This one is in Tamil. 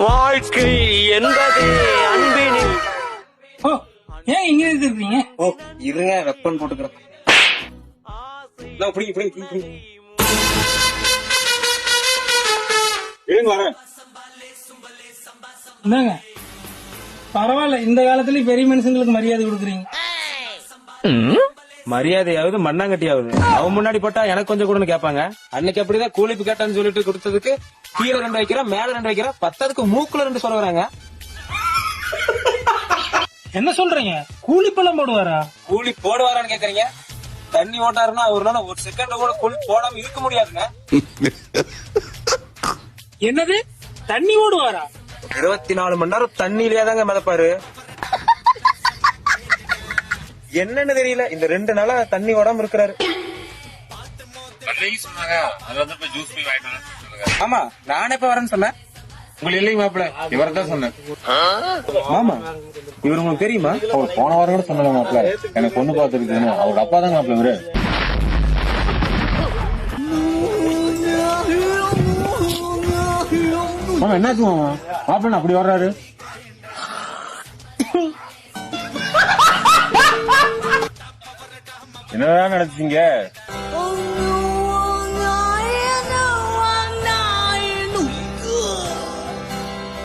வாழ்க்கை என்பதே அன்பினில். ஓ ஏன் இங்க இருக்கீங்க ஓ இருங்க வெப்பன் போட்டுக்கிறேன் நான் பிடிங்க பிடிங்க பிடிங்க இருங்க வரேன். இந்தாங்க. பரவாயில்ல இந்த காலத்துலயும் பெரிய மனுஷங்களுக்கு மரியாதை கொடுக்குறீங்க. மரியாதையாவது மண்ணாங்கட்டியாவது. அவன் முன்னாடி போட்டா எனக்கு கொஞ்சம் கூடன்னு கேட்பாங்க. அன்னைக்கு அப்படிதான் கூலிப்பு கேட்டான்னு சொல்லிட்டு கொடுத்ததுக்கு கீழே ரெண்டு வைக்கிறா மேல ரெண்டு வைக்கிறா பத்ததுக்கு மூக்குல ரெண்டு சொல்ல வராங்க. என்ன சொல்றீங்க? கூலி பழம் போடுவாரா? கூலி போடுவாரான்னு கேக்குறீங்க? தண்ணி ஓட்டாருன்னா அவர்னால ஒரு செகண்ட் கூட கூலி போடாம இருக்க முடியாதுங்க. என்னது? தண்ணி ஓடுவாரா? இருபத்தி நாலு மணி நேரம் தண்ணியிலே தாங்க மிதப்பாரு. என்னன்னு தெரியல. இந்த ரெண்டு நாளா தண்ணி ஓடாம இருக்கிறாரு. ஆமா நானே இப்ப வரேன்னு சொன்னேன். உங்களுக்கு இல்லைங்க மாப்பிள இவரை தான் சொன்னேன். மாமா இவர் உங்களுக்கு தெரியுமா? அவர் போன வாரம் கூட சொன்னாங்க மாப்பிள்ள. எனக்கு பொண்ணு பார்த்துருக்குன்னு அவர் அப்பா தான் மாப்பிள்ள இவரு. மாமா என்னாச்சு மாமா? மாப்பிள்ள அப்படி வர்றாரு என்னதான் நடத்தீங்க